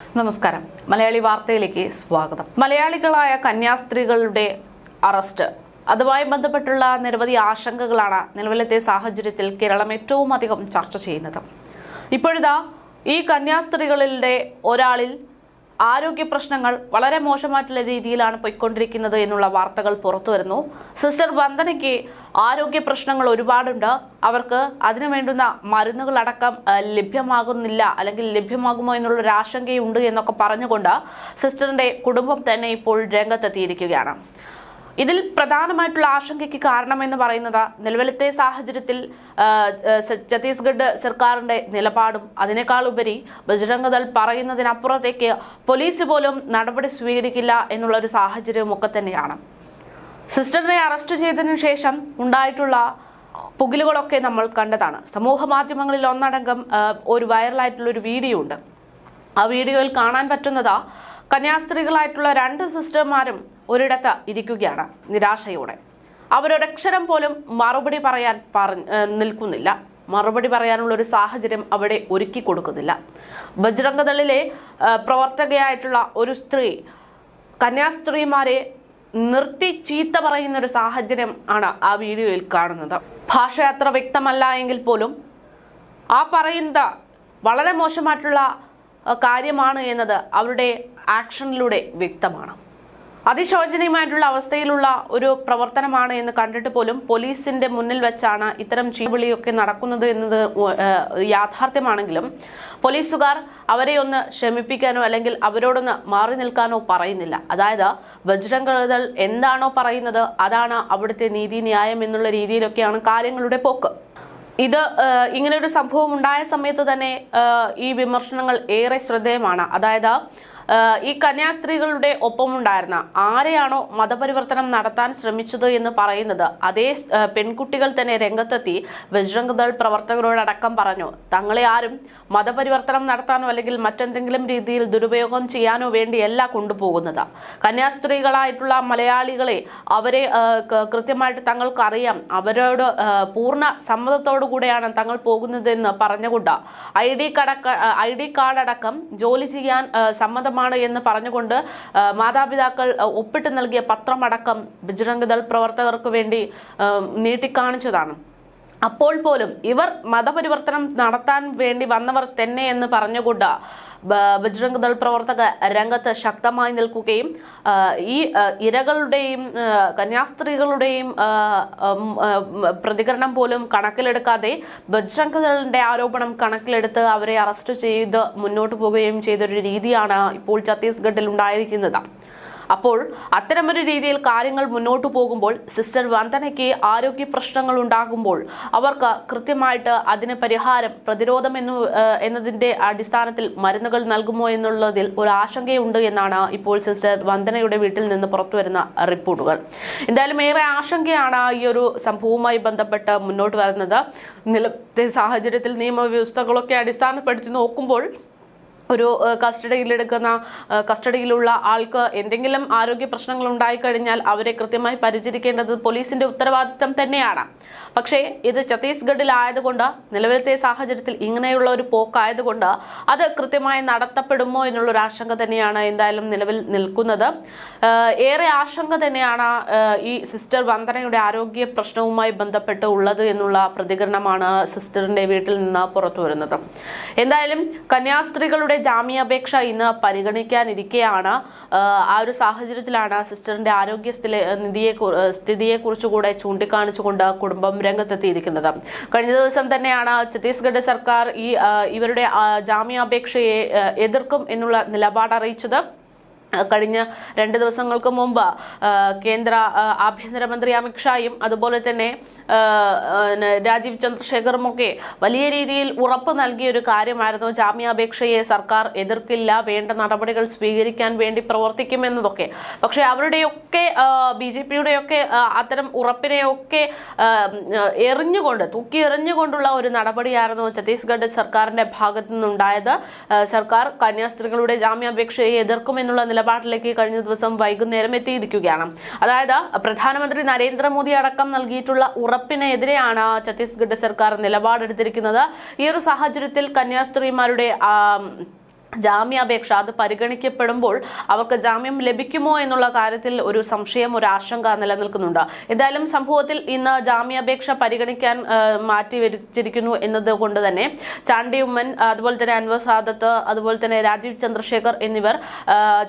നമസ്കാരം. മലയാളി വാർത്തയിലേക്ക് സ്വാഗതം. മലയാളികളായ കന്യാസ്ത്രീകളുടെ അറസ്റ്റ്. അതുമായി ബന്ധപ്പെട്ടുള്ള നിരവധി ആശങ്കകളാണ് നിലവിലത്തെ സാഹചര്യത്തിൽ കേരളം ഏറ്റവും അധികം ചർച്ച ചെയ്യുന്നത്. ഇപ്പോഴിതാ ഈ കന്യാസ്ത്രീകളുടെ ഒരാളിൽ ആരോഗ്യ പ്രശ്നങ്ങൾ വളരെ മോശമായിട്ടുള്ള രീതിയിലാണ് പോയിക്കൊണ്ടിരിക്കുന്നത് എന്നുള്ള വാർത്തകൾ പുറത്തു വരുന്നു. സിസ്റ്റർ വന്ദനയ്ക്ക് ആരോഗ്യ പ്രശ്നങ്ങൾ ഒരുപാടുണ്ട്. അവർക്ക് അതിനു വേണ്ടുന്ന മരുന്നുകളടക്കം ലഭ്യമാകുന്നില്ല അല്ലെങ്കിൽ ലഭ്യമാകുമോ എന്നുള്ള ഒരു ആശങ്കയുണ്ട് എന്നൊക്കെ പറഞ്ഞുകൊണ്ട് സിസ്റ്ററിന്റെ കുടുംബം തന്നെ ഇപ്പോൾ രംഗത്തെത്തിയിരിക്കുകയാണ്. ഇതിൽ പ്രധാനമായിട്ടുള്ള ആശങ്കയ്ക്ക് കാരണമെന്ന് പറയുന്നത് നിലവിലത്തെ സാഹചര്യത്തിൽ ഛത്തീസ്ഗഡ് സർക്കാരിന്റെ നിലപാടും അതിനേക്കാൾ ഉപരി ബജരംഗദൾ പറയുന്നതിനപ്പുറത്തേക്ക് പോലീസ് പോലും നടപടി സ്വീകരിക്കില്ല എന്നുള്ള ഒരു സാഹചര്യവും ഒക്കെ തന്നെയാണ്. സിസ്റ്ററിനെ അറസ്റ്റ് ചെയ്തതിനു ശേഷം ഉണ്ടായിട്ടുള്ള പുകിലുകളൊക്കെ നമ്മൾ കണ്ടതാണ്. സമൂഹ മാധ്യമങ്ങളിൽ ഒന്നടങ്കം ഒരു വൈറലായിട്ടുള്ള ഒരു വീഡിയോ ഉണ്ട്. ആ വീഡിയോയിൽ കാണാൻ പറ്റുന്നത് കന്യാസ്ത്രീകളായിട്ടുള്ള രണ്ട് സിസ്റ്റർമാരും ഒരിടത്ത് ഇരിക്കുകയാണ് നിരാശയോടെ. അവരൊരക്ഷരം പോലും മറുപടി പറയാൻ നിൽക്കുന്നില്ല. മറുപടി പറയാനുള്ള ഒരു സാഹചര്യം അവിടെ ഒരുക്കി കൊടുക്കുന്നില്ല. ബജ്രംഗദളിലെ പ്രവർത്തകയായിട്ടുള്ള ഒരു സ്ത്രീ കന്യാസ്ത്രീമാരെ നിർത്തി ചീത്ത പറയുന്ന ഒരു സാഹചര്യം ആണ് ആ വീഡിയോയിൽ കാണുന്നത്. ഭാഷ അത്ര വ്യക്തമല്ല എങ്കിൽ പോലും ആ പറയുന്ന വളരെ മോശമായിട്ടുള്ള കാര്യമാണ് എന്നത് അവരുടെ ആക്ഷനിലൂടെ വ്യക്തമാണ്. അതിശോചനീയമായിട്ടുള്ള അവസ്ഥയിലുള്ള ഒരു പ്രവർത്തനമാണ് എന്ന് കണ്ടിട്ട് പോലും പോലീസിന്റെ മുന്നിൽ വെച്ചാണ് ഇത്തരം ചീവിളിയൊക്കെ നടക്കുന്നത് എന്നത് യാഥാർത്ഥ്യമാണെങ്കിലും പോലീസുകാർ അവരെ ഒന്ന് ക്ഷമിപ്പിക്കാനോ അല്ലെങ്കിൽ അവരോടൊന്ന് മാറി നിൽക്കാനോ പറയുന്നില്ല. അതായത് ബജ്രംഗദൾ എന്താണോ പറയുന്നത് അതാണ് അവിടുത്തെ നീതിന്യായം എന്നുള്ള രീതിയിലൊക്കെയാണ് കാര്യങ്ങളുടെ പോക്ക്. ഇത് ഇങ്ങനെ ഒരു സംഭവം ഉണ്ടായ സമയത്ത് തന്നെ ഈ വിമർശനങ്ങൾ ഏറെ ശ്രദ്ധേയമാണ്. അതായത് ഈ കന്യാസ്ത്രീകളുടെ ഒപ്പമുണ്ടായിരുന്ന ആരെയാണോ മതപരിവർത്തനം നടത്താൻ ശ്രമിച്ചത് എന്ന് പറയുന്നത് അതേ പെൺകുട്ടികൾ തന്നെ രംഗത്തെത്തി ബജ്രംഗദൾ പ്രവർത്തകരോടടക്കം പറഞ്ഞു തങ്ങളെ ആരും മതപരിവർത്തനം നടത്താനോ അല്ലെങ്കിൽ മറ്റെന്തെങ്കിലും രീതിയിൽ ദുരുപയോഗം ചെയ്യാനോ വേണ്ടിയല്ല കൊണ്ടുപോകുന്നത്. കന്യാസ്ത്രീകളായിട്ടുള്ള മലയാളികളെ അവരെ കൃത്യമായിട്ട് തങ്ങൾക്ക് അറിയാം അവരോട് പൂർണ സമ്മതത്തോടു കൂടെയാണ് തങ്ങൾ പോകുന്നതെന്ന് പറഞ്ഞുകൊണ്ട് ഐ ഡി കടക്ക ഐ ഡി കാർഡ് അടക്കം ജോലി ചെയ്യാൻ ഏഹ്, സമ്മതമാണ് എന്ന് പറഞ്ഞുകൊണ്ട് മാതാപിതാക്കൾ ഒപ്പിട്ട് നൽകിയ പത്രമടക്കം ബജ്രംഗ് ദൾ പ്രവർത്തകർക്ക് വേണ്ടി നീട്ടിക്കാണിച്ചതാണ്. അപ്പോൾ പോലും ഇവർ മതപരിവർത്തനം നടത്താൻ വേണ്ടി വന്നവർ തന്നെ എന്ന് പറഞ്ഞുകൊണ്ട് ബജ്രംഗ് ദൾ പ്രവർത്തക രംഗത്ത് ശക്തമായി നിൽക്കുകയും ഈ ഇരകളുടെയും കന്യാസ്ത്രീകളുടെയും പ്രതികരണം പോലും കണക്കിലെടുക്കാതെ ബജ്രംഗ് ദളിന്റെ ആരോപണം കണക്കിലെടുത്ത് അവരെ അറസ്റ്റ് ചെയ്ത് മുന്നോട്ട് പോവുകയും ചെയ്തൊരു രീതിയാണ് ഇപ്പോൾ ഛത്തീസ്ഗഡിൽ ഉണ്ടായിരിക്കുന്നത്. അപ്പോൾ അത്തരമൊരു രീതിയിൽ കാര്യങ്ങൾ മുന്നോട്ട് പോകുമ്പോൾ സിസ്റ്റർ വന്ദനയ്ക്ക് ആരോഗ്യ പ്രശ്നങ്ങൾ ഉണ്ടാകുമ്പോൾ അവർക്ക് കൃത്യമായിട്ട് അതിന് പരിഹാരം പ്രതിരോധം എന്നു എന്നതിന്റെ അടിസ്ഥാനത്തിൽ മരുന്നുകൾ നൽകുമോ എന്നുള്ളതിൽ ഒരു ആശങ്കയുണ്ട് എന്നാണ് ഇപ്പോൾ സിസ്റ്റർ വന്ദനയുടെ വീട്ടിൽ നിന്ന് പുറത്തുവരുന്ന റിപ്പോർട്ടുകൾ. എന്തായാലും ഏറെ ആശങ്കയാണ് ഈ ഒരു സംഭവവുമായി ബന്ധപ്പെട്ട് മുന്നോട്ട് വരുന്നത്. നിലത്തെ സാഹചര്യത്തിൽ നിയമവ്യവസ്ഥകളൊക്കെ അടിസ്ഥാനപ്പെടുത്തി നോക്കുമ്പോൾ ഒരു കസ്റ്റഡിയിലെടുക്കുന്ന കസ്റ്റഡിയിലുള്ള ആൾക്ക് എന്തെങ്കിലും ആരോഗ്യ പ്രശ്നങ്ങൾ ഉണ്ടായിക്കഴിഞ്ഞാൽ അവരെ കൃത്യമായി പരിചരിക്കേണ്ടത് പോലീസിന്റെ ഉത്തരവാദിത്തം തന്നെയാണ്. പക്ഷേ ഇത് ഛത്തീസ്ഗഡിലായതുകൊണ്ട് നിലവിലത്തെ സാഹചര്യത്തിൽ ഇങ്ങനെയുള്ള ഒരു പോക്കായതുകൊണ്ട് അത് കൃത്യമായി നടത്തപ്പെടുമോ എന്നുള്ളൊരു ആശങ്ക തന്നെയാണ് എന്തായാലും നിലവിൽ നിൽക്കുന്നത്. ഏറെ ആശങ്ക തന്നെയാണ് ഈ സിസ്റ്റർ വന്ദനയുടെ ആരോഗ്യ പ്രശ്നവുമായി ബന്ധപ്പെട്ട് ഉള്ളത് എന്നുള്ള പ്രതികരണമാണ് സിസ്റ്ററിന്റെ വീട്ടിൽ നിന്ന് പുറത്തു വരുന്നത്. എന്തായാലും കന്യാസ്ത്രീകളുടെ ജാമ്യാപേക്ഷ ഇന്ന് പരിഗണിക്കാനിരിക്കെയാണ്. ആ ഒരു സാഹചര്യത്തിലാണ് സിസ്റ്ററിന്റെ ആരോഗ്യ നിധിയെ സ്ഥിതിയെ കുറിച്ചുകൂടെ ചൂണ്ടിക്കാണിച്ചുകൊണ്ട് കുടുംബം രംഗത്തെത്തിയിരിക്കുന്നത്. കഴിഞ്ഞ ദിവസം തന്നെയാണ് ഛത്തീസ്ഗഡ് സർക്കാർ ഈ ഇവരുടെ ജാമ്യാപേക്ഷയെ എതിർക്കും എന്നുള്ള നിലപാട് അറിയിച്ചത് കഴിഞ്ഞ രണ്ട് ദിവസങ്ങൾക്ക് മുമ്പ് കേന്ദ്ര ആഭ്യന്തരമന്ത്രി അമിത്ഷായും അതുപോലെ തന്നെ രാജീവ് ചന്ദ്രശേഖറും ഒക്കെ വലിയ രീതിയിൽ ഉറപ്പ് നൽകിയ ഒരു കാര്യമായിരുന്നു. ജാമ്യാപേക്ഷയെ സർക്കാർ എതിർക്കില്ല വേണ്ട നടപടികൾ സ്വീകരിക്കാൻ വേണ്ടി പ്രവർത്തിക്കുമെന്നതൊക്കെ. പക്ഷേ അവരുടെയൊക്കെ ബി ജെ പിയുടെയൊക്കെ അത്തരം ഉറപ്പിനെയൊക്കെ എറിഞ്ഞുകൊണ്ട് തൂക്കി എറിഞ്ഞുകൊണ്ടുള്ള ഒരു നടപടിയായിരുന്നു ഛത്തീസ്ഗഡ് സർക്കാരിന്റെ ഭാഗത്തു നിന്നുണ്ടായത് സർക്കാർ കന്യാസ്ത്രീകളുടെ ജാമ്യാപേക്ഷയെ എതിർക്കുമെന്നുള്ള നിലപാടിലേക്ക് കഴിഞ്ഞ ദിവസം വൈകുന്നേരം എത്തിയിരിക്കുകയാണ്. അതായത് പ്രധാനമന്ത്രി നരേന്ദ്രമോദി അടക്കം നൽകിയിട്ടുള്ള ഉറപ്പിനെതിരെയാണ് ഛത്തീസ്ഗഡ് സർക്കാർ നിലപാടെടുത്തിരിക്കുന്നത്. ഈ ഒരു സാഹചര്യത്തിൽ കന്യാസ്ത്രീമാരുടെ ജാമ്യാപേക്ഷ അത് പരിഗണിക്കപ്പെടുമ്പോൾ അവർക്ക് ജാമ്യം ലഭിക്കുമോ എന്നുള്ള കാര്യത്തിൽ ഒരു സംശയം ഒരു ആശങ്ക നിലനിൽക്കുന്നുണ്ട്. എന്തായാലും സംഭവത്തിൽ ഇന്ന് ജാമ്യാപേക്ഷ പരിഗണിക്കാൻ മാറ്റി വെച്ചിരിക്കുന്നു എന്നതുകൊണ്ട് തന്നെ ചാണ്ടി ഉമ്മൻ അതുപോലെ തന്നെ അൻവർ സാദത്ത് അതുപോലെ തന്നെ രാജീവ് ചന്ദ്രശേഖർ എന്നിവർ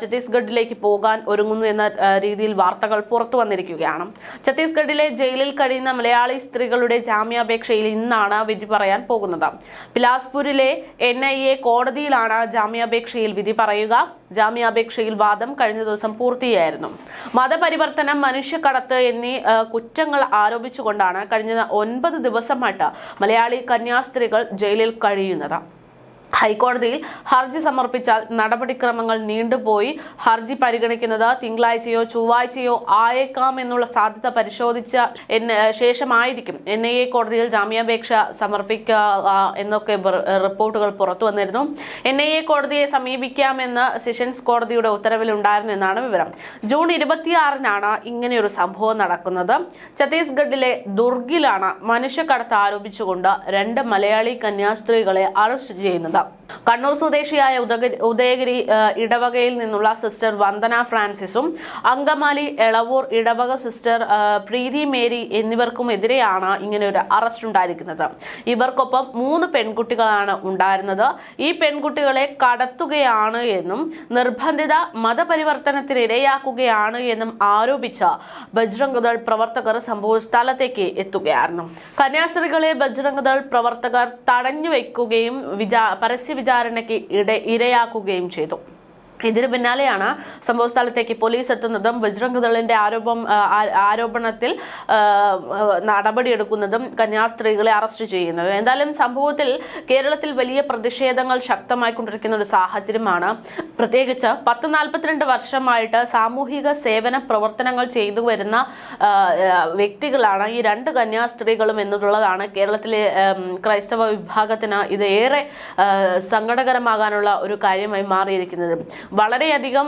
ഛത്തീസ്ഗഡിലേക്ക് പോകാൻ ഒരുങ്ങുന്നു എന്ന രീതിയിൽ വാർത്തകൾ പുറത്തു വന്നിരിക്കുകയാണ്. ഛത്തീസ്ഗഡിലെ ജയിലിൽ കഴിയുന്ന മലയാളി സ്ത്രീകളുടെ ജാമ്യാപേക്ഷയിൽ ഇന്നാണ് വിധി പറയാൻ പോകുന്നത്. ബിലാസ്പൂരിലെ എൻ കോടതിയിലാണ് ജാമ്യം ജാമ്യാപേക്ഷയിൽ വിധി പറയുക. ജാമ്യാപേക്ഷയിൽ വാദം കഴിഞ്ഞ ദിവസം പൂർത്തിയായിരുന്നു. മതപരിവർത്തനം മനുഷ്യക്കടത്ത് എന്നീ കുറ്റങ്ങൾ ആരോപിച്ചുകൊണ്ടാണ് കഴിഞ്ഞ ഒൻപത് ദിവസമായിട്ട് മലയാളി കന്യാസ്ത്രീകൾ ജയിലിൽ കഴിയുന്നത്. ഹൈക്കോടതിയിൽ ഹർജി സമർപ്പിച്ചാൽ നടപടിക്രമങ്ങൾ നീണ്ടുപോയി. ഹർജി പരിഗണിക്കുന്നത് തിങ്കളാഴ്ചയോ ചൊവ്വാഴ്ചയോ ആയേക്കാം എന്നുള്ള സാധ്യത പരിശോധിച്ച ശേഷമായിരിക്കും എൻ ഐ എ കോടതിയിൽ ജാമ്യാപേക്ഷ സമർപ്പിക്കുക എന്നൊക്കെ റിപ്പോർട്ടുകൾ പുറത്തു വന്നിരുന്നു. എൻ ഐ എ കോടതിയെ സമീപിക്കാമെന്ന് സെഷൻസ് കോടതിയുടെ ഉത്തരവിലുണ്ടായിരുന്നു എന്നാണ് വിവരം. ജൂൺ ഇരുപത്തിയാറിനാണ് ഇങ്ങനെയൊരു സംഭവം നടക്കുന്നത്. ഛത്തീസ്ഗഡിലെ ദുർഗിലാണ് മനുഷ്യക്കടത്ത് ആരോപിച്ചുകൊണ്ട് രണ്ട് മലയാളി കന്യാസ്ത്രീകളെ അറസ്റ്റ് ചെയ്യുന്നത്. കണ്ണൂർ സ്വദേശിയായ ഉദയഗിരി ഇടവകയിൽ നിന്നുള്ള സിസ്റ്റർ വന്ദന ഫ്രാൻസിസും അങ്കമാലി എളവൂർ ഇടവക സിസ്റ്റർ പ്രീതി മേരി എന്നിവർക്കുമെതിരെയാണ് ഇങ്ങനെ ഒരു അറസ്റ്റ് ഉണ്ടായിരിക്കുന്നത്. ഇവർക്കൊപ്പം മൂന്ന് പെൺകുട്ടികളാണ് ഉണ്ടായിരുന്നത്. ഈ പെൺകുട്ടികളെ കടത്തുകയാണ് എന്നും നിർബന്ധിത മതപരിവർത്തനത്തിന് ഇരയാക്കുകയാണ് എന്നും ആരോപിച്ച ബജ്രംഗദൾ പ്രവർത്തകർ സംഭവ സ്ഥലത്തേക്ക് എത്തുകയായിരുന്നു. കന്യാസ്ത്രീകളെ ബജ്രംഗദൾ പ്രവർത്തകർ തടഞ്ഞു വയ്ക്കുകയും വിചാ പരസ്യ വിചാരണയ്ക്ക് ഇട ഇരയാക്കുകയും ചെയ്തു. ഇതിനു പിന്നാലെയാണ് സംഭവ സ്ഥലത്തേക്ക് പോലീസ് എത്തുന്നതും ബജ്രംഗ് ദളിന്റെ ആരോപം ആരോപണത്തിൽ നടപടിയെടുക്കുന്നതും കന്യാസ്ത്രീകളെ അറസ്റ്റ് ചെയ്യുന്നതും. എന്തായാലും സംഭവത്തിൽ കേരളത്തിൽ വലിയ പ്രതിഷേധങ്ങൾ ശക്തമായിക്കൊണ്ടിരിക്കുന്ന ഒരു സാഹചര്യമാണ്. പ്രത്യേകിച്ച് പത്ത് നാൽപ്പത്തിരണ്ട് വർഷമായിട്ട് സാമൂഹിക സേവന പ്രവർത്തനങ്ങൾ ചെയ്തു വരുന്ന വ്യക്തികളാണ് ഈ രണ്ട് കന്യാസ്ത്രീകളും എന്നുള്ളതാണ് കേരളത്തിലെ ക്രൈസ്തവ വിഭാഗത്തിന് ഇത് ഏറെ സങ്കടകരമാകാനുള്ള ഒരു കാര്യമായി മാറിയിരിക്കുന്നത്. വളരെയധികം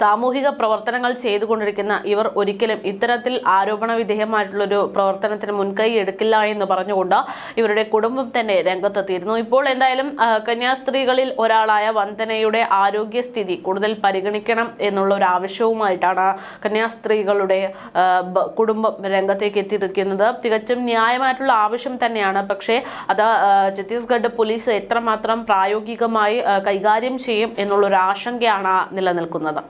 സാമൂഹിക പ്രവർത്തനങ്ങൾ ചെയ്തുകൊണ്ടിരിക്കുന്ന ഇവർ ഒരിക്കലും ഇത്തരത്തിൽ ആരോപണ വിധേയമായിട്ടുള്ളൊരു പ്രവർത്തനത്തിന് മുൻകൈ എടുക്കില്ല എന്ന് പറഞ്ഞുകൊണ്ട് ഇവരുടെ കുടുംബം തന്നെ രംഗത്തെത്തിയിരുന്നു. ഇപ്പോൾ എന്തായാലും കന്യാസ്ത്രീകളിൽ ഒരാളായ വന്ദനയുടെ ആരോഗ്യസ്ഥിതി കൂടുതൽ പരിഗണിക്കണം എന്നുള്ള ഒരു ആവശ്യവുമായിട്ടാണ് കന്യാസ്ത്രീകളുടെ കുടുംബം രംഗത്തേക്ക് എത്തിയിരിക്കുന്നത്. തികച്ചും ന്യായമായിട്ടുള്ള ആവശ്യം തന്നെയാണ്. പക്ഷേ അത് ഛത്തീസ്ഗഡ് പോലീസ് എത്രമാത്രം പ്രായോഗികമായി കൈകാര്യം ചെയ്യും എന്നുള്ളൊരു ആശങ്കയാണ് നിലനിൽക്കുന്നത്.